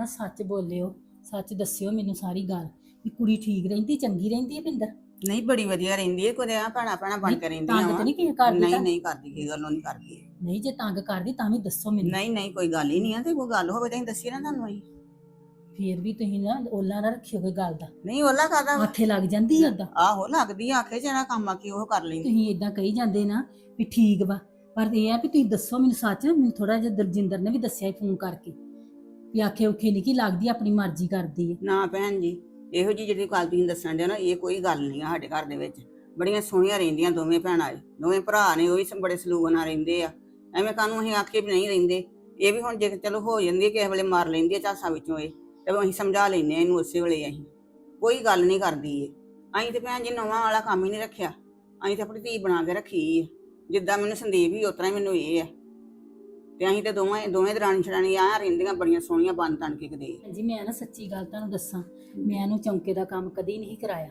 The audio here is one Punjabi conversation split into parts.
ਨਾ ਸੱਚ ਬੋਲਿਓ ਸੱਚ ਦੱਸਿਓ ਮੈਨੂੰ ਸਾਰੀ ਗੱਲ ਵੀ ਕੁੜੀ ਠੀਕ ਰਹਿੰਦੀ ਚੰਗੀ ਰਹਿੰਦੀ ਹੈ ਪਿੰਦਰ? ਨਹੀਂ ਬੜੀ ਵਧੀਆ ਰਹਿੰਦੀ ਹੈ ਕੋਈ ਆ ਭੈਣਾ ਭੈਣਾ ਬਣ ਕੇ ਰਹਿੰਦੀਆਂ ਤੰਗ। ਤੇ ਨਹੀਂ ਕਿਸੇ ਕਰਦੀ ਨਹੀਂ? ਨਹੀਂ ਕਰਦੀ ਕੀ ਗੱਲੋਂ ਨਹੀਂ ਕਰਦੀ। ਨਹੀਂ ਜੇ ਤੰਗ ਕਰਦੀ ਤਾਂ ਵੀ ਦੱਸੋ ਮੈਨੂੰ। ਨਹੀਂ ਨਹੀਂ ਕੋਈ ਗੱਲ ਹੀ ਨਹੀਂ ਆ ਤੇ ਕੋਈ ਗੱਲ ਹੋਵੇ ਤਾਂ ਦੱਸੀਏ ਨਾ ਤੁਹਾਨੂੰ ਅਸੀਂ। ਫੇਰ ਵੀ ਤੁਸੀਂ ਨਾ ਓਲਾ ਨਾ ਰੱਖਿਓ ਕੋਈ ਗੱਲ ਦਾ। ਨਹੀਂ ਉਹਲਾ ਕਾਦਾ ਆਖੇ ਲੱਗ ਜਾਂਦੀ ਓਦਾਂ। ਆਹੋ ਲੱਗਦੀ ਆ ਆਖੇ ਜਿਹੜਾ ਕੰਮ ਆ ਕੀ ਉਹ ਕਰ ਲੈਂਦੀ। ਤੁਸੀਂ ਇਦਾਂ ਕਹੀ ਜਾਂਦੇ ਨਾ ਵੀ ਠੀਕ ਵਾ ਪਰ ਇਹ ਆ ਵੀ ਤੁਸੀਂ ਦੱਸੋ ਮੈਨੂੰ ਸੱਚ ਮੈਨੂੰ ਥੋੜਾ ਜਿਹਾ ਦਲਜਿੰਦਰ ਨੇ ਵੀ ਦੱਸਿਆ ਫੋਨ ਕਰਕੇ। ਵੀ ਆਖੇ ਔਖੇ ਨਹੀਂ ਕੀ ਲੱਗਦੀ, ਆਪਣੀ ਮਰਜ਼ੀ ਕਰਦੀ ਹੈ ਨਾ ਭੈਣ ਜੀ, ਇਹੋ ਜੀ ਜਿਹੜੀ ਗੱਲ ਤੁਸੀਂ ਦੱਸਣ ਦੇ ਨਾ, ਇਹ ਕੋਈ ਗੱਲ ਨਹੀਂ ਆ ਸਾਡੇ ਘਰ ਦੇ ਵਿੱਚ। ਬੜੀਆਂ ਸੋਹਣੀਆਂ ਰਹਿੰਦੀਆਂ ਦੋਵੇਂ ਭੈਣਾਂ ਇਹ। ਦੋਵੇਂ ਭਰਾ ਨੇ, ਉਹ ਵੀ ਬੜੇ ਸਲੂਕ ਨਾਲ ਰਹਿੰਦੇ ਆ। ਐਵੇਂ ਕਾਨੂੰ ਅਸੀਂ ਆਖੇ ਵੀ ਨਹੀਂ ਰਹਿੰਦੇ। ਇਹ ਵੀ ਹੁਣ ਜੇ ਚਲੋ ਹੋ ਜਾਂਦੀ ਹੈ ਕਿਸੇ ਵੇਲੇ ਮਾਰ ਲੈਂਦੀ ਹੈ ਝਾਸਾਂ ਵਿੱਚੋਂ ਇਹ, ਤੇ ਅਸੀਂ ਸਮਝਾ ਲੈਂਦੇ ਆ ਇਹਨੂੰ ਉਸੇ ਵੇਲੇ ਅਸੀਂ। ਕੋਈ ਗੱਲ ਨਹੀਂ ਕਰਦੀ ਇਹ। ਅਸੀਂ ਤੇ ਭੈਣ ਜੀ ਨਵਾਂ ਵਾਲਾ ਕੰਮ ਹੀ ਨਹੀਂ ਰੱਖਿਆ। ਅਸੀਂ ਤਾਂ ਆਪਣੀ ਧੀ ਬਣਾ ਕੇ ਰੱਖੀ ਹੈ ਜਿੱਦਾਂ ਮੈਨੂੰ ਸੰਦੀਪ ਹੀ ਉਤਰਾ ਹੀ ਮੈਨੂੰ ਇਹ ਆ। ਤੇ ਅਸੀਂ ਤੇ ਦੋਵੇਂ ਦੋਵੇਂ ਦਰਾਣੀ ਛੜਾਣੀ ਆ ਰਹਿੰਦੀਆਂ ਬੜੀਆਂ ਸੋਹਣੀਆਂ ਬੰਦ ਤਣ ਕੇ ਕਦੇ ਜੀ ਮੈਂ ਨਾ ਸੱਚੀ ਗੱਲ ਤੁਹਾਨੂੰ ਦੱਸਾਂ, ਮੈਂ ਇਹਨੂੰ ਚੌਂਕੇ ਦਾ ਕੰਮ ਕਦੀ ਨਹੀਂ ਕਰਾਇਆ।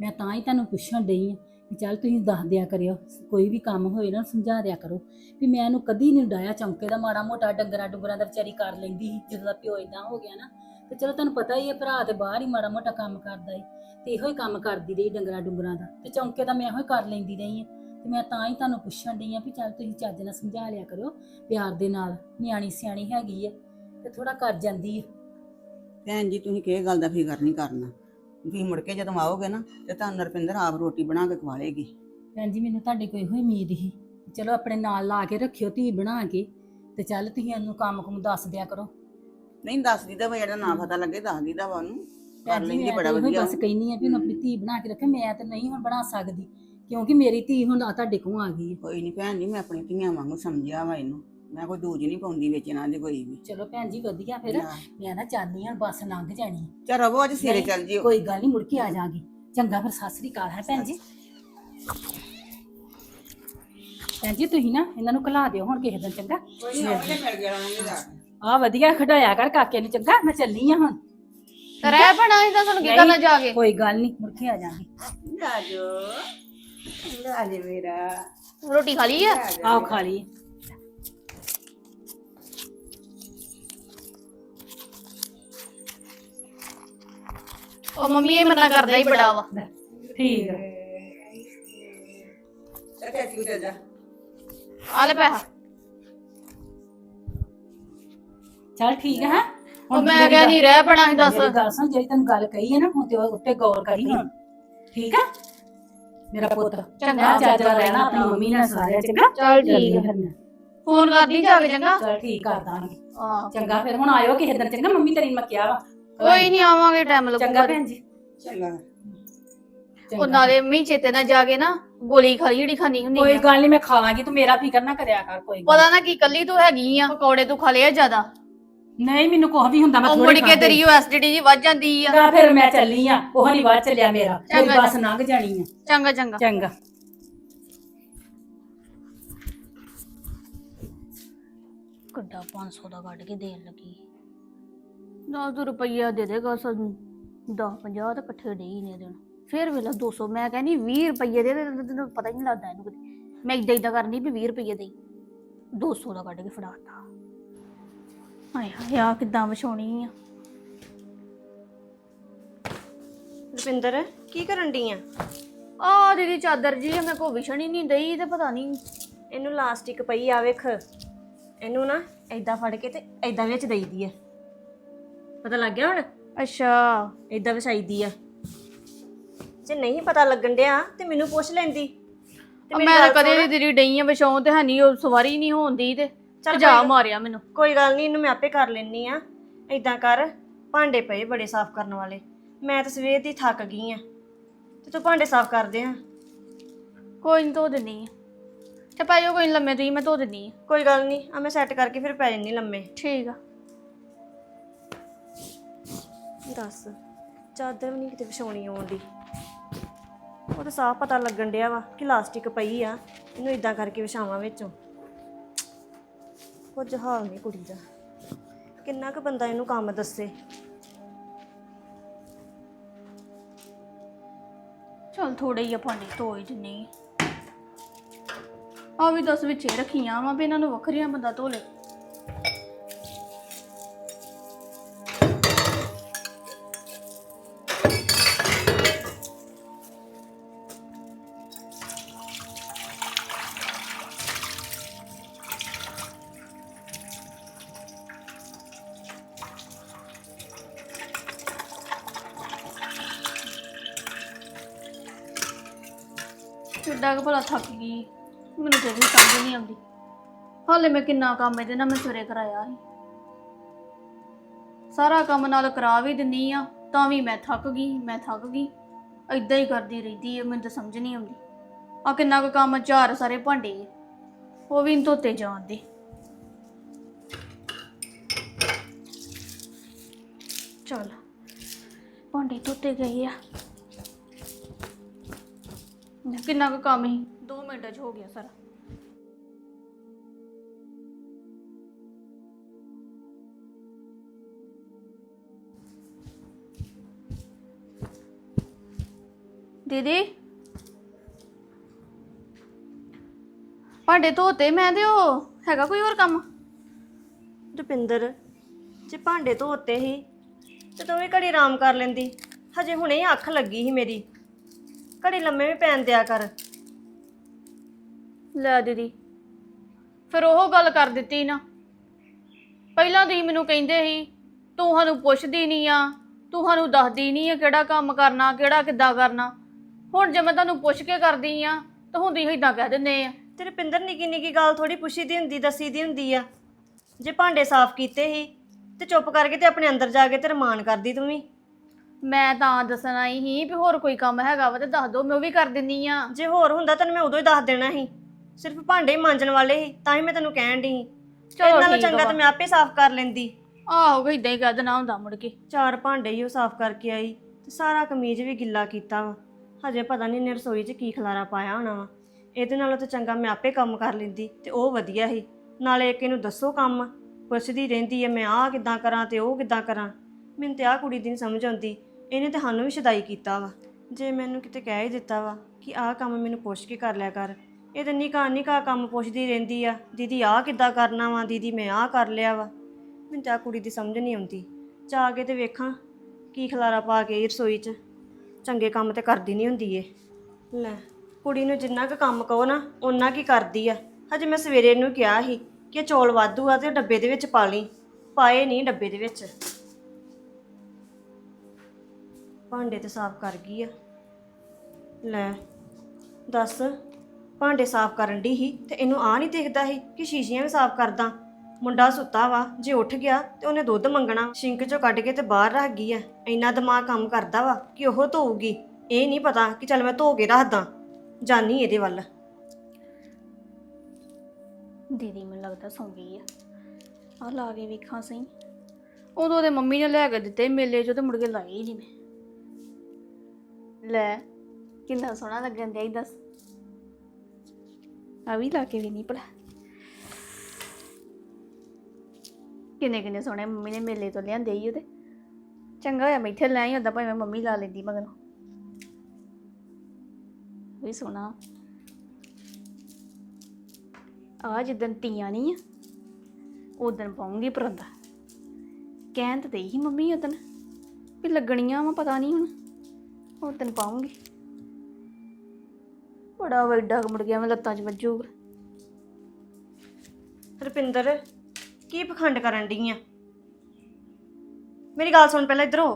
ਮੈਂ ਤਾਂ ਹੀ ਤੁਹਾਨੂੰ ਪੁੱਛਣ ਡਈ ਆ ਵੀ ਚੱਲ ਤੁਸੀਂ ਦੱਸ ਦਿਆ ਕਰਿਓ, ਕੋਈ ਵੀ ਕੰਮ ਹੋਏ ਨਾ ਸਮਝਾ ਦਿਆ ਕਰੋ। ਵੀ ਮੈਂ ਇਹਨੂੰ ਕਦੀ ਨਹੀਂ ਡਾਇਆ ਚੌਂਕੇ ਦਾ, ਮਾੜਾ ਮੋਟਾ ਡੰਗਰਾਂ ਡੁੰਗਰਾਂ ਦਾ ਵਿਚਾਰੀ ਕਰ ਲੈਂਦੀ ਸੀ, ਜਦੋਂ ਦਾ ਪਿਓ ਇਦਾਂ ਹੋ ਗਿਆ ਨਾ। ਤੇ ਚਲੋ ਤੁਹਾਨੂੰ ਪਤਾ ਹੀ ਹੈ ਭਰਾ ਤੇ ਬਾਹਰ ਹੀ ਮਾੜਾ ਮੋਟਾ ਕੰਮ ਕਰਦਾ ਏ, ਤੇ ਇਹੋ ਹੀ ਕੰਮ ਕਰਦੀ ਰਹੀ ਡੰਗਰਾਂ ਡੁੰਗਰਾਂ ਦਾ। ਤੇ ਚੌਂਕੇ ਦਾ ਮੈਂ ਇਹੋ ਹੀ ਕਰ ਲੈਂਦੀ ਰਹੀ ਆ। ਤੇ ਮੈਂ ਤਾਂ ਹੀ ਤੁਹਾਨੂੰ ਪੁੱਛਣ ਡਈ ਆ ਵੀ ਚੱਲ ਤੁਸੀਂ ਚੱਜ ਨਾਲ ਸਮਝਾ ਲਿਆ ਕਰੋ ਪਿਆਰ ਦੇ ਨਾਲ ਨਿਆਣੀ ਸਿਆਣੀ ਹੈਗੀ ਆ ਤੇ ਥੋੜਾ ਕਰ ਜਾਂਦੀ ਹੈ ਭੈਣ ਜੀ ਤੁਸੀਂ ਕਿਹ ਗੱਲ ਦਾ ਫਿਕਰ ਨਹੀਂ ਕਰਨਾ। ਤੁਸੀਂ ਮੁੜ ਕੇ ਜਦੋਂ ਆਓਗੇ ਨਾ ਤੇ ਤੁਹਾਨੂੰ ਨਰਪਿੰਦਰ ਆਪ ਰੋਟੀ ਬਣਾ ਕੇ ਖਵਾਲੇਗੀ ਭੈਣ ਜੀ ਮੈਨੂੰ ਤੁਹਾਡੇ ਕੋਈ ਇਹੋ ਹੀ ਉਮੀਦ ਸੀ ਚਲੋ ਆਪਣੇ ਨਾਲ ਲਾ ਕੇ ਰੱਖਿਓ ਧੀ ਬਣਾ ਕੇ ਤੇ ਚੱਲ ਤੁਸੀਂ ਇਹਨੂੰ ਕੰਮ ਕੁਮ ਦੱਸ ਦਿਆ ਕਰੋ। ਨਹੀਂ ਦੱਸਦੀ ਤਾਂ ਵਾ ਜਿਹੜਾ ਨਾ ਪਤਾ ਲੱਗੇ ਦੱਸਦੀ ਤਾਂ ਵਾ ਉਹਨੂੰ। ਕਰ ਭੈਣ ਜੀ ਲੈਂਦੀ ਮੈਂ ਬੜਾ ਤਾਂ ਇਹੋ ਹੀ ਵਧੀਆ। ਬਸ ਕਹਿੰਨੀ ਆ ਵੀ ਉਹਨੂੰ ਆਪਣੀ ਧੀ ਬਣਾ ਕੇ ਰੱਖੇ ਮੈਂ ਤਾਂ ਨਹੀਂ ਹੁਣ ਬਣਾ ਸਕਦੀ। ਕਿਉਂਕਿ ਮੇਰੀ ਧੀ ਹੁਣ ਆ ਤੁਹਾਡੇ ਕੋਲ ਆ ਗਈ ਹੈ। ਕੋਈ ਨਹੀਂ ਭੈਣ ਜੀ ਮੈਂ ਆਪਣੀ ਧੀਆਂ ਵਾਂਗੂ ਸਮਝਿਆ ਵਾ ਇਹਨੂੰ। ਮੈਂ ਕੋਈ ਦੂਜ ਨਹੀਂ ਪਾਉਂਦੀ ਵਿੱਚ ਇਹਨਾਂ ਦੇ ਕੋਈ ਵੀ। ਚਲੋ ਭੈਣ ਜੀ ਵਧੀਆ ਫਿਰ। ਮੈਂ ਨਾ ਚਾਹਨੀ ਹਾਂ ਬੱਸ ਲੰਘ ਜਾਣੀ ਹੈ। ਚਲ ਰਵੋ ਅੱਜ ਸਿਰੇ ਨਹੀਂ, ਚੱਲ ਜਿਓ। ਕੋਈ ਗੱਲ ਨਹੀਂ ਮੁੜ ਕੇ ਆ ਜਾਾਂਗੀ। ਚੰਗਾ ਫਿਰ ਸਤਿ ਸ੍ਰੀ ਅਕਾਲ ਹੈ ਭੈਣ ਜੀ? ਭੈਣ ਜੀ ਤੁਸੀਂ ਨਾ ਇਹਨਾਂ ਨੂੰ ਕਲਾ ਦਿਓ ਹੁਣ ਕਿਸੇ ਦਿਨ ਚੰਗਾ? ਕੋਈ ਨਹੀਂ ਉਹਨੇ ਮਿਲ ਗਿਆ ਆ ਵਧੀਆ ਖਡਾਇਆ ਕਰ ਕਾਕੇ ਨੂੰ ਚੰਗਾ? ਮੈਂ ਚੱਲੀ ਆ ਹੁਣ। ਤੇ ਰਹਿ ਬਣਾ ਤਾਂ ਸਾਨੂੰ ਕੀ ਕਰਨਾ ਜਾ ਕੇ? ਕੋਈ ਗੱਲ ਨਹੀਂ ਮੁੜ ਕੇ ਆ ਜਾਾਂਗੀ। ਲਾਜੋ ਲਾਜੇ ਮੇਰਾ ਰੋਟੀ ਖਾ ਲਈ ਆ ਆਓ ਖਾ ਲਈ ਉਹ ਮੰਮੀ ਇਹ ਮਨਾ ਕਰਦਾ ਹੀ ਬੜਾ ਵਾ ਠੀਕ ਆ ਚੱਲ ਚੱਲ ਚੱਲ ਜਾ ਆ ਲੈ ਪੈਸਾ ਚੱਲ ਠੀਕ ਹੈ ਉਹ ਮੈਂ ਕਿਹਾ ਨਹੀਂ ਰਹਿ ਬਣਾ ਸੀ ਦੱਸ ਮੇਰੀ ਗੱਲ ਸੁਣ ਜਿਹੜੀ ਤੈਨੂੰ ਗੱਲ ਕਹੀ ਹੈ ਨਾ ਹੁਣ ਤੇ ਉਹ ਉੱਤੇ ਗੌਰ ਕਰੀ ਹੁਣ ਠੀਕ ਆ ਮੇਰਾ ਪੁੱਤ ਚੰਗਾ। ਚਾਚਾ ਰਹਿਣਾ ਆਪਣੀ ਮੰਮੀ ਨਾਲ ਸਾਰਿਆਂ ਚੰਗਾ? ਚੱਲ ਠੀਕ ਆ। ਫੋਨ ਕਰਦੀ ਜਾ ਕੇ ਚੰਗਾ? ਚਲ ਠੀਕ ਕਰ ਦਾਂਗੇ। ਹਾਂ ਚੰਗਾ ਫਿਰ ਹੁਣ ਆਇਓ ਕਿਸੇ ਦਿਨ ਚੰਗਾ? ਮੰਮੀ ਤੇਰੀ ਨੂੰ ਮੈਂ ਕਿਹਾ ਵਾ। ਕੋਈ ਨਹੀਂ ਆਵਾਂਗੇ ਟਾਈਮ ਚੰਗਾ ਲੱਗੂਗਾ ਭੈਣ ਜੀ। ਚੰਗਾ। ਉਹ ਨਾਲੇ ਮੰਮੀ ਚੇਤੇ ਨਾਲ ਜਾ ਕੇ ਨਾ ਗੋਲੀ ਖਾਲੀ ਜਿਹੜੀ ਖਾਣੀ ਹੁੰਦੀ ਕੋਈ ਗੱਲ ਨਹੀਂ ਮੈਂ ਖਾ ਲਾਂਗੀ ਤੂੰ ਮੇਰਾ ਫਿਕਰ ਨਾ ਕਰਿਆ ਕਰ ਕੋਈ ਗੱਲ ਪਤਾ ਨਾ। ਕੀ ਕੱਲੀ ਤੂੰ ਹੈਗੀ ਆ ਪਕੌੜੇ ਤੂੰ ਖਾ ਲਿਆ ਜ਼ਿਆਦਾ। ਨਹੀਂ ਮੈਨੂੰ ਕੁਝ ਵੀ ਹੁੰਦਾ ਮੈਂ ਉਹ ਥੋੜੀ ਮੁੜ ਕੇ ਤੇਰੀ ਐਸਿਡਿਟੀ ਜੀ ਵੱਧ ਜਾਂਦੀ ਆ। ਚੰਗਾ ਫਿਰ ਮੈਂ ਚੱਲੀ ਆ ਉਹ ਨਹੀਂ ਬਾਅਦ ਚੱਲਿਆ ਮੇਰਾ ਮੇਰੀ ਚੰਗਾ, ਬੱਸ ਲੰਘ ਜਾਣੀ ਆ। ਚੰਗਾ ਚੰਗਾ। ਚੰਗਾ। ਕੱਡਾ 500 ਦਾ ਕੱਢ ਕੇ ਦੇਣ ਲੱਗੀ। 10 ਰੁਪਈਆ ਦੇ ਦੇਗਾ ਸਾਨੂੰ। 10 50 ਤਾਂ ਇਕੱਠੇ ਦੇ ਹੀ ਨੇ ਦੇਣ। ਫਿਰ ਵੇਲਾ 200 ਮੈਂ ਕਹਿੰਦੀ 20 ਰੁਪਈਏ ਦੇ ਦੇ ਤੇ ਤੈਨੂੰ ਪਤਾ ਹੀ ਨਹੀਂ ਲੱਗਦਾ ਇਹਨੂੰ ਕਦੇ ਮੈਂ ਇਦਾਂ ਇਦਾਂ ਕਰਨੀ ਵੀ 20 ਰੁਪਈਏ ਦੇ 200 ਦਾ ਕੱਢ ਕੇ ਫੜਾਤਾ। ਹਾਏ ਹਾਏ ਆ ਕਿੱਦਾਂ ਵਿਛਾਉਣੀ ਆ। ਰੁਪਿੰਦਰ ਕੀ ਕਰਨ ਡਈ ਆ? ਆ ਦੀਦੀ ਚਾਦਰ ਜੀ ਮੈਂ ਕੋ ਵਿਛਣ ਹੀ ਨਹੀਂ ਦਈ ਤੇ ਪਤਾ ਨਹੀਂ। ਇਹਨੂੰ ਲਾਸਟਿਕ ਪਈ ਆ ਵੇਖ। ਇਹਨੂੰ ਨਾ ਏਦਾਂ ਫੜ ਕੇ ਤੇ ਏਦਾਂ ਵਿੱਚ ਦੇਈਦੀ ਆ। ਪਤਾ ਲੱਗ ਗਿਆ ਹੁਣ? ਅੱਛਾ। ਏਦਾਂ ਵਿਛਾਈਦੀ ਆ। ਜੇ ਨਹੀਂ ਪਤਾ ਲੱਗਣ ਡਿਆ ਤੇ ਮੈਨੂੰ ਪੁੱਛ ਲੈਂਦੀ। ਤੇ ਮੈਂ ਤਾਂ ਕਦੇ ਦੀਦੀ ਡਈ ਆ ਵਿਛਾਉਣ ਤੇ ਹਨੀ ਉਹ ਸਵਾਰੀ ਨਹੀਂ ਹੋਣਦੀ ਤੇ। ਚੱਲ ਜਾ ਕੋਈ- ਮਾਰਿਆ ਮੈਨੂੰ। ਕੋਈ ਗੱਲ ਨਹੀਂ ਇਹਨੂੰ ਮੈਂ ਆਪੇ ਕਰ ਲੈਣੀ ਆ ਏਦਾਂ ਕਰ ਭਾਂਡੇ ਪਏ ਬੜੇ ਸਾਫ਼ ਕਰਨ ਵਾਲੇ। ਮੈਂ ਤਾਂ ਸਵੇਰ ਦੀ ਥੱਕ ਗਈ ਆ ਤੇ ਤੂੰ ਭਾਂਡੇ ਸਾਫ਼ ਕਰਦੇ ਆ ਕੋਈ ਨਹੀਂ ਧੋ ਦਿੰਨੀ ਆ। ਤੇ ਪਾਇਓ ਕੋਈ ਨੀ ਲੰਮੇ ਤੁਸੀਂ ਮੈਂ ਧੋ ਦਿੰਨੀ ਆ। ਕੋਈ ਗੱਲ ਨਹੀਂ ਆ ਮੈਂ ਸੈੱਟ ਕਰਕੇ ਫਿਰ ਪੈ ਜੰਨੀ ਲੰਮੇ। ਠੀਕ ਆ। ਦੱਸ ਚਾਦਰ ਵੀ ਨਹੀਂ ਕਿਤੇ ਵਿਛਾਉਣੀ ਆਉਂਦੀ ਉਹ ਤਾਂ ਸਾਫ਼ ਪਤਾ ਲੱਗਣ ਡਿਆ ਵਾ ਕਿ ਲਾਸਟਿਕ ਪਈ ਆ। ਇਹਨੂੰ ਇਦਾਂ ਕਰਕੇ ਵਿਛਾਵਾਂ ਵਿੱਚੋਂ। ਕੁਝ ਹਾਲ ਨਹੀਂ ਕੁੜੀ ਦਾ। ਕਿੰਨਾ ਕੁ ਬੰਦਾ ਇਹਨੂੰ ਕੰਮ ਦੱਸੇ। ਚਲ ਥੋੜੇ ਹੀ ਆ ਭਾਂਡੇ ਧੋ ਹੀ ਆ। ਆ ਵੀ ਦਸ ਵਿੱਚੇ ਰੱਖੀਆਂ ਵਾ ਵੀ ਇਹਨਾਂ ਨੂੰ ਵੱਖਰੀਆਂ ਬੰਦਾ ਧੋ ਲੇ। ਕਿੱਡਾ ਕੁ ਭਲਾ ਥੱਕ ਗਈ। ਮੈਨੂੰ ਤੇ ਵੀ ਸਮਝ ਨਹੀਂ ਆਉਂਦੀ। ਹਾਲੇ ਮੈਂ ਕਿੰਨਾ ਕੰਮ ਇਹਦੇ ਨਾਲ ਮੈਂ ਸਵੇਰੇ ਕਰਾਇਆ ਸੀ। ਸਾਰਾ ਕੰਮ ਨਾਲ ਕਰਾ ਵੀ ਦਿੰਨੀ ਆ, ਤਾਂ ਵੀ ਮੈਂ ਥੱਕ ਗਈ, ਮੈਂ ਥੱਕ ਗਈ। ਏਦਾਂ ਹੀ ਕਰਦੀ ਰਹਿੰਦੀ ਹੈ ਮੈਨੂੰ ਤਾਂ ਸਮਝ ਨਹੀਂ ਆਉਂਦੀ। ਆ ਕਿੰਨਾ ਕੁ ਕੰਮ ਚਾਰ ਸਾਰੇ ਭਾਂਡੇ ਆ, ਉਹ ਵੀ ਨੀ ਧੋਤੇ ਜਾਂਦੇ ਚਲ, ਭਾਂਡੇ ਧੋਤੇ ਗਏ ਆ। ਕਿੰਨਾ ਕੁ ਕੰਮ ਹੀ 2 ਮਿੰਟਾਂ 'ਚ ਹੋ ਗਿਆ ਸਾਰਾ। ਦੀਦੀ। ਭਾਂਡੇ ਧੋਤੇ ਮੈਂ ਤੇ ਉਹ ਹੈਗਾ ਕੋਈ ਹੋਰ ਕੰਮ? ਰੁਪਿੰਦਰ ਜੇ ਭਾਂਡੇ ਧੋਤੇ ਸੀ ਤੇ ਤੂੰ ਵੀ ਘੜੀ ਆਰਾਮ ਕਰ ਲੈਂਦੀ। ਹਜੇ ਹੁਣੇ ਹੀ ਅੱਖ ਲੱਗੀ ਸੀ ਮੇਰੀ। ਘੜੀ ਲੰਮੇ ਵੀ ਪੈਣ ਦਿਆ ਕਰ। ਲੈ ਦੀਦੀ ਫਿਰ ਉਹ ਗੱਲ ਕਰ ਦਿੱਤੀ ਨਾ। ਪਹਿਲਾਂ ਤੁਸੀਂ ਮੈਨੂੰ ਕਹਿੰਦੇ ਸੀ ਤੂੰ ਸਾਨੂੰ ਪੁੱਛਦੀ ਨਹੀਂ ਆ ਤੂੰ ਸਾਨੂੰ ਦੱਸਦੀ ਨਹੀਂ ਆ ਕਿਹੜਾ ਕੰਮ ਕਰਨਾ ਕਿਹੜਾ ਕਿੱਦਾਂ ਕਰਨਾ। ਹੁਣ ਜੇ ਮੈਂ ਤੁਹਾਨੂੰ ਪੁੱਛ ਕੇ ਕਰਦੀ ਆ ਤਾਂ ਹੁਣ ਤੁਸੀਂ ਇਦਾਂ ਕਹਿ ਦਿੰਦੇ ਆ। ਤੇ ਰੁਪਿੰਦਰ ਨਿੱਕੀ ਨਿੱਕੀ ਗੱਲ ਥੋੜੀ ਪੁੱਛੀ ਦੀ ਹੁੰਦੀ ਦੱਸੀ ਦੀ ਹੁੰਦੀ ਆ। ਜੇ ਭਾਂਡੇ ਸਾਫ਼ ਕੀਤੇ ਸੀ ਤੇ ਚੁੱਪ ਕਰਕੇ ਤੇ ਆਪਣੇ ਅੰਦਰ ਜਾ ਕੇ ਤੇ ਰਮਾਨ ਕਰਦੀ ਤੂੰ ਵੀ। ਮੈਂ ਤਾਂ ਦੱਸਣ ਆਈ ਸੀ ਵੀ ਹੋਰ ਕੋਈ ਕੰਮ ਹੈਗਾ ਵਾ ਤੇ ਦੱਸ ਦਿਓ ਮੈਂ ਉਹ ਵੀ ਕਰ ਦਿੰਨੀ ਆ। ਜੇ ਹੋਰ ਹੁੰਦਾ ਤੈਨੂੰ ਮੈਂ ਉਦੋਂ ਹੀ ਦੱਸ ਦੇਣਾ ਸੀ। ਸਿਰਫ ਭਾਂਡੇ ਹੀ ਮਾਂਜਣ ਵਾਲੇ ਸੀ ਤਾਂ ਹੀ ਮੈਂ ਤੈਨੂੰ ਕਹਿਣ ਦੀ ਸੀ। ਚਲੋ ਇਹ ਨਾਲੋਂ ਠੀਕ ਚੰਗਾ ਵਾ। ਤੇ ਮੈਂ ਆਪੇ ਸਾਫ਼ ਕਰ ਲੈਂਦੀ। ਆਹੋ ਇਦਾਂ ਹੀ ਕਹਿ ਦੇਣਾ ਹੁੰਦਾ ਮੁੜ ਕੇ। ਚਾਰ ਭਾਂਡੇ ਹੀ ਉਹ ਸਾਫ਼ ਕਰਕੇ ਆਈ ਤੇ ਸਾਰਾ ਕਮੀਜ਼ ਵੀ ਗਿੱਲਾ ਕੀਤਾ ਵਾ। ਹਜੇ ਪਤਾ ਨਹੀਂ ਨੇ ਰਸੋਈ 'ਚ ਕੀ ਖਲਾਰਾ ਪਾਇਆ ਹੋਣਾ ਵਾ। ਇਹਦੇ ਨਾਲੋਂ ਤਾਂ ਚੰਗਾ ਮੈਂ ਆਪੇ ਕੰਮ ਕਰ ਲੈਂਦੀ ਤੇ ਉਹ ਵਧੀਆ ਸੀ। ਨਾਲੇ ਇੱਕ ਇਹਨੂੰ ਦੱਸੋ ਕੰਮ ਪੁੱਛਦੀ ਰਹਿੰਦੀ ਹੈ ਮੈਂ ਆਹ ਕਿੱਦਾਂ ਕਰਾਂ ਤੇ ਉਹ ਕਿੱਦਾਂ ਕਰਾਂ। ਮੈਨੂੰ ਤੇ ਆਹ ਕੁੜੀ ਦੀ ਨਹੀਂ ਸਮਝ ਆਉਂਦੀ। ਇਹਨੇ ਤੇ ਸਾਨੂੰ ਵੀ ਸ਼ਦਾਈ ਕੀਤਾ ਵਾ। ਜੇ ਮੈਨੂੰ ਕਿਤੇ ਕਹਿ ਹੀ ਦਿੱਤਾ ਵਾ ਕਿ ਆਹ ਕੰਮ ਮੈਨੂੰ ਪੁੱਛ ਕੇ ਕਰ ਲਿਆ ਕਰ। ਇਹ ਤਾਂ ਨਿਕਾ ਨਿਕਾ ਕੰਮ ਪੁੱਛਦੀ ਰਹਿੰਦੀ ਆ। ਦੀਦੀ ਆਹ ਕਿੱਦਾਂ ਕਰਨਾ ਵਾ? ਦੀਦੀ ਮੈਂ ਆਹ ਕਰ ਲਿਆ ਵਾ। ਮੈਨੂੰ ਤਾਂ ਆਹ ਕੁੜੀ ਦੀ ਸਮਝ ਨਹੀਂ ਆਉਂਦੀ। ਜਾ ਕੇ ਤੇ ਵੇਖਾਂ ਕੀ ਖਲਾਰਾ ਪਾ ਕੇ ਆਈ ਰਸੋਈ 'ਚ। ਚੰਗੇ ਕੰਮ ਤੇ ਕਰਦੀ ਨਹੀਂ ਹੁੰਦੀ ਏ ਲੈ, ਕੁੜੀ ਨੂੰ ਜਿੰਨਾ ਕੁ ਕੰਮ ਕਹੋ ਨਾ, ਓਨਾ ਕੀ ਕਰਦੀ ਆ। ਹਜੇ ਮੈਂ ਸਵੇਰੇ ਇਹਨੂੰ ਕਿਹਾ ਸੀ ਕਿ ਚੌਲ ਵਾਧੂ ਆ ਤੇ ਡੱਬੇ ਦੇ ਵਿੱਚ ਪਾ ਲਈ। ਪਾਏ ਨਹੀਂ ਡੱਬੇ ਦੇ ਵਿੱਚ। ਭਾਂਡੇ ਤੇ ਸਾਫ਼ ਕਰ ਗਈ ਆ। ਲੈ, ਦੱਸ, ਭਾਂਡੇ ਸਾਫ਼ ਕਰਨ ਦੀ ਸੀ ਤੇ ਇਹਨੂੰ ਆ ਨਹੀਂ ਦੇਖਦਾ ਸੀ ਕਿ ਸ਼ੀਸ਼ੀਆਂ ਵੀ ਸਾਫ਼ ਕਰਦਾ। ਮੁੰਡਾ ਸੁੱਤਾ ਵਾ, ਜੇ ਉੱਠ ਗਿਆ ਤੇ ਉਹਨੇ ਦੁੱਧ ਮੰਗਣਾ। ਸ਼ਿੰਕ ਚੋਂ ਕੱਢ ਕੇ ਤੇ ਬਾਹਰ ਰੱਖ ਗਈ ਆ। ਇੰਨਾ ਦਿਮਾਗ ਕੰਮ ਕਰਦਾ ਵਾ ਕਿ ਉਹ ਧੋਊਗੀ। ਇਹ ਨਹੀਂ ਪਤਾ ਕਿ ਚੱਲ ਮੈਂ ਧੋ ਕੇ ਰੱਖਦਾ। ਜਾਨੀ ਇਹਦੇ ਵੱਲ। ਦੀਦੀ, ਮੈਨੂੰ ਲੱਗਦਾ ਸੌਂ ਗਈ ਆ। ਆ ਲਾ ਕੇ ਵੇਖਾਂ ਸਹੀ। ਉਦੋਂ ਉਹਦੇ ਮੰਮੀ ਨੇ ਲੈ ਕੇ ਦਿੱਤੇ ਮੇਲੇ ਚੋਂ ਤੇ ਮੁੜ ਕੇ ਲਾਏ ਹੀ ਨਹੀਂ ਮੈਂ। ਲੈ। ਕਿੰਨਾ ਸੋਹਣਾ ਲੱਗਣ ਦਿਆ ਈ, ਦੱਸ। ਆ ਵੀ ਲਾ ਕੇ ਵੀ ਨਹੀਂ ਭਲਾ। ਕਿੰਨੇ ਕਿੰਨੇ ਸੋਹਣੇ ਮੰਮੀ ਨੇ ਮੇਲੇ ਤੋਂ ਲਿਆਂਦੇ ਹੀ ਉਹਦੇ। ਚੰਗਾ ਹੋਇਆ ਮੈਂ ਇੱਥੇ ਲੈ ਆਈ ਹੁੰਦਾ ਭਾਵੇਂ ਮੰਮੀ ਲਾ ਲੈਂਦੀ ਮਗਰੋਂ। ਵੀ ਸੋਹਣਾ। ਆ ਜਿੱਦਣ ਤੀਆਂ ਨਹੀਂ ਆ ਉਦੋਂ ਪਾਉਂਗੀ ਪਰੰਦਾ ਕਹਿਣ ਤਾਂ ਦੇਈ ਮੰਮੀ ਉਦੋਂ ਵੀ ਲੱਗਣੀਆਂ ਵਾ, ਪਤਾ ਨਹੀਂ ਹੁਣ। ਉਦੋਂ ਪਾਉਂਗੀ ਬੜਾ ਵੱਡਾ ਮੁੜ ਗਿਆ ਮੈਂ ਲੱਤਾਂ 'ਚ ਵੱਜੂਗਾ ਰੁਪਿੰਦਰ ਕੀ ਪਖੰਡ ਕਰਨ ਡਈ ਆ? ਮੇਰੀ ਗੱਲ ਸੁਣ ਪਹਿਲਾਂ ਇੱਧਰ ਹੋ।